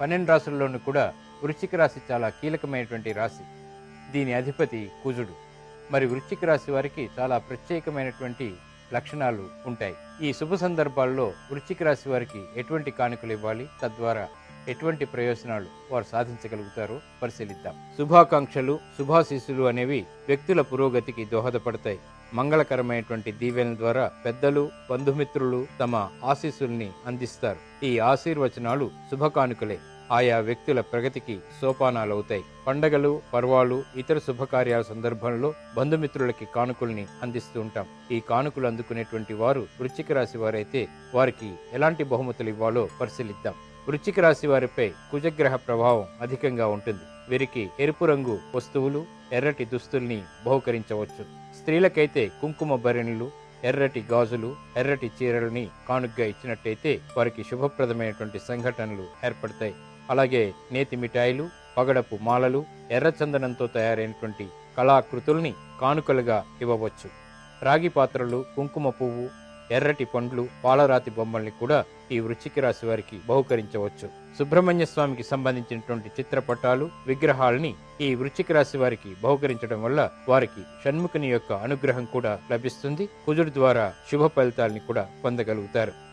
పన్నెండు రాసుల్లోనూ కూడా వృశ్చిక రాశి చాలా కీలకమైనటువంటి రాశి. దీని అధిపతి కుజుడు. మరి వృశ్చిక రాశి వారికి చాలా ప్రత్యేకమైనటువంటి లక్షణాలు ఉంటాయి. ఈ శుభ సందర్భాల్లో వృశ్చిక రాశి వారికి ఎటువంటి కానుకలు ఇవ్వాలి? తద్వారా ఎటువంటి ప్రయోజనాలు వారు సాధించగలుగుతారో పరిశీలిద్దాం. శుభాకాంక్షలు శుభాశీస్సులు అనేవి వ్యక్తుల పురోగతికి దోహదపడతాయి. మంగళకరమైనటువంటి దీవెనల ద్వారా పెద్దలు బంధుమిత్రులు తమ ఆశీస్సుల్ని అందిస్తారు. ఈ ఆశీర్వచనాలు శుభకానుకలే. ఆయా వ్యక్తుల ప్రగతికి సోపానాలవుతాయి. పండగలు పర్వాలు ఇతర శుభకార్యాల సందర్భంలో బంధుమిత్రులకి కానుకల్ని అందిస్తూ ఉంటాం. ఈ కానుకలు అందుకునేటువంటి వారు వృశ్చిక రాశి వారైతే వారికి ఎలాంటి బహుమతులు ఇవ్వాలో పరిశీలిద్దాం. వృశ్చిక రాశి వారిపై కుజగ్రహ ప్రభావం అధికంగా ఉంటుంది. వీరికి ఎరుపు రంగు వస్తువులు ఎర్రటి దుస్తుల్ని బహుకరించవచ్చు. స్త్రీలకైతే కుంకుమ భరణులు ఎర్రటి గాజులు ఎర్రటి చీరలని కానుగ్గా ఇచ్చినట్టయితే వారికి శుభప్రదమైనటువంటి సంఘటనలు ఏర్పడతాయి. అలాగే నేతి మిఠాయిలు పగడపు మాలలు ఎర్రచందనంతో తయారైనటువంటి కళాకృతుల్ని కానుకలుగా ఇవ్వవచ్చు. రాగి పాత్రలు కుంకుమ పువ్వు ఎర్రటి పండ్లు పాలరాతి బొమ్మల్ని కూడా ఈ వృశ్చిక రాశి వారికి బహుకరించవచ్చు. సుబ్రహ్మణ్య స్వామికి సంబంధించినటువంటి చిత్రపటాలు విగ్రహాలని ఈ వృశ్చిక రాశి వారికి బహుకరించడం వల్ల వారికి షణ్ముఖుని యొక్క అనుగ్రహం కూడా లభిస్తుంది. కుజుడు ద్వారా శుభ ఫలితాల్ని కూడా పొందగలుగుతారు.